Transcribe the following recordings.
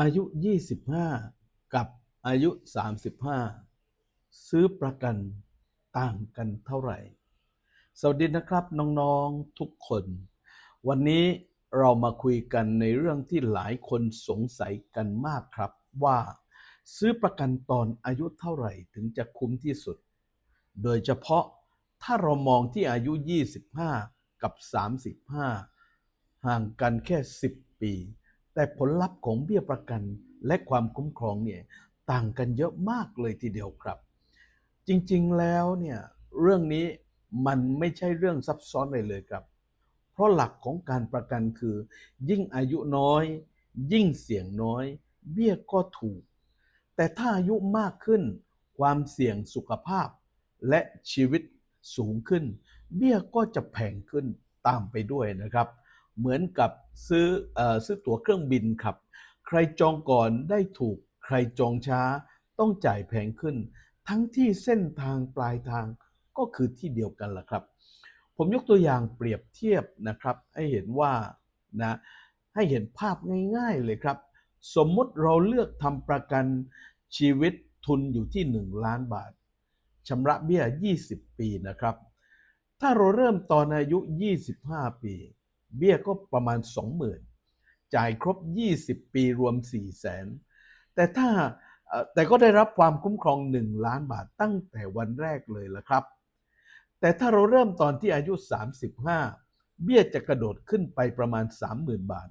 อายุ 25 กับอายุ 35 ซื้อประกันต่างกันเท่าไหร่ สวัสดีนะครับน้องๆทุกคน วันนี้เรามาคุยกันในเรื่องที่หลายคนสงสัยกันมากครับว่าซื้อประกันตอนอายุเท่าไหร่ถึงจะคุ้มที่สุด โดยเฉพาะถ้าเรามองที่อายุ 25 กับ 35 ห่างกันแค่ 10 ปี แต่ผลลัพธ์ของเบี้ยประกันและความคุ้มครองเนี่ยต่างกันเยอะมากเลยทีเดียวครับ จริงๆแล้วเนี่ยเรื่องนี้มันไม่ใช่เรื่องซับซ้อนเลยเลยครับ เพราะหลักของการประกันคือ ยิ่งอายุน้อย ยิ่งเสี่ยงน้อย เบี้ยก็ถูก แต่ถ้าอายุมากขึ้น ความเสี่ยงสุขภาพและชีวิตสูงขึ้น เบี้ยก็จะแพงขึ้นตามไปด้วยนะครับ เหมือนกับซื้อออซื้อตั๋วเครื่องบินครับ ใครจองก่อนได้ถูก ใครจองช้า ต้องจ่ายแพงขึ้น ทั้งที่เส้นทางปลายทางก็คือที่เดียวกันล่ะครับ ผมยกตัวอย่างเปรียบเทียบนะครับ ให้เห็นว่านะให้เห็นภาพง่ายๆเลยครับ สมมุติเราเลือกทำประกันชีวิตทุนอยู่ที่ 1 ล้านบาทชำระเบี้ย 20 ปีนะครับ ถ้าเราเริ่มตอนอายุ 25 ปี เบี้ยก็ประมาณ 20,000 จ่ายครบ 20 ปีรวม 4 0 0 0 0 0แต่ถ้าแต่ก็ได้รับความคุ้มครอง 1 ล้านบาทตั้งแต่วันแรกเลยละครับ แต่ถ้าเราเริ่มตอนที่อายุ 35 เบี้ยจะกระโดดขึ้นไปประมาณ 30,000 บาท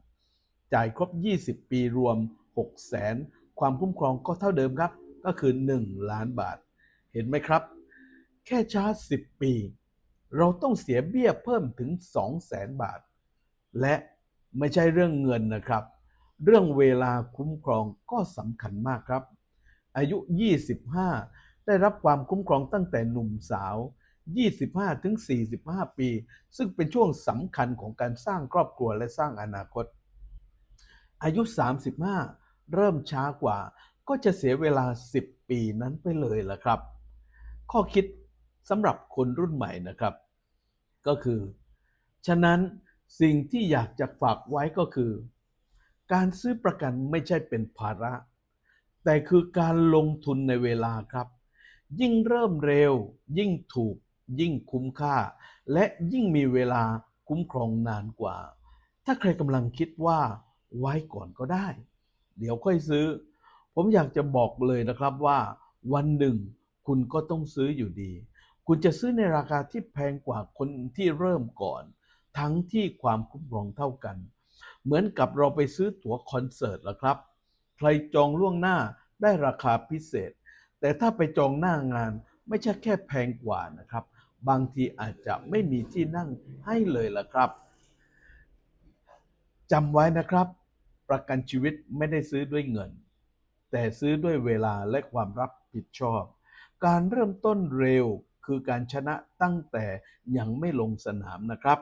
จ่ายครบ 20 ปีรวม 6 0 0 0 0ความคุ้มครองก็เท่าเดิมครับ ก็คือ 1 ล้านบาท เห็นไหมครับ แค่ช้า 10 ปี เราต้องเสียเบี้ยเพิ่มถึง 200,000บาท และไม่ใช่เรื่องเงินนะครับ เรื่องเวลาคุ้มครองก็สำคัญมากครับ อายุ 25 ได้รับความคุ้มครองตั้งแต่หนุ่มสาว 25 ถึง 45 ปี ซึ่งเป็นช่วงสำคัญของการสร้างครอบครัวและสร้างอนาคต อายุ 35 เริ่มช้ากว่า ก็จะเสียเวลา 10 ปีนั้นไปเลยล่ะครับ ข้อคิดสำหรับคนรุ่นใหม่นะครับ ก็คือ ฉะนั้น สิ่งที่อยากจะฝากไว้ก็คือ การซื้อประกันไม่ใช่เป็นภาระ แต่คือการลงทุนในเวลาครับ ยิ่งเริ่มเร็ว ยิ่งถูก ยิ่งคุ้มค่า และยิ่งมีเวลาคุ้มครองนานกว่า ถ้าใครกำลังคิดว่าไว้ก่อนก็ได้ เดี๋ยวค่อยซื้อ ผมอยากจะบอกเลยนะครับว่า วันหนึ่ง คุณก็ต้องซื้ออยู่ดี คุณจะซื้อในราคาที่แพงกว่าคนที่เริ่มก่อน ทั้งที่ความคุ้มครองเท่ากัน เหมือนกับเราไปซื้อตั๋วคอนเสิร์ตละครับ ใครจองล่วงหน้าได้ราคาพิเศษ แต่ถ้าไปจองหน้างานไม่ใช่แค่แพงกว่านะครับ บางทีอาจจะไม่มีที่นั่งให้เลยละครับจำไว้นะครับ ประกันชีวิตไม่ได้ซื้อด้วยเงิน แต่ซื้อด้วยเวลาและความรับผิดชอบ การเริ่มต้นเร็วคือการชนะตั้งแต่ยังไม่ลงสนามนะครับ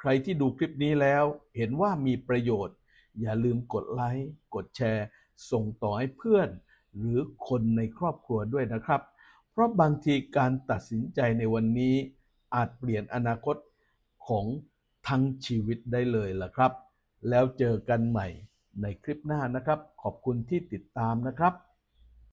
ใครที่ดูคลิปนี้แล้วเห็นว่ามีประโยชน์ อย่าลืมกดไลค์ กดแชร์ ส่งต่อให้เพื่อน หรือคนในครอบครัวด้วยนะครับ เพราะบางทีการตัดสินใจในวันนี้ อาจเปลี่ยนอนาคตของทั้งชีวิตได้เลยล่ะครับ แล้วเจอกันใหม่ในคลิปหน้านะครับ ขอบคุณที่ติดตามนะครับ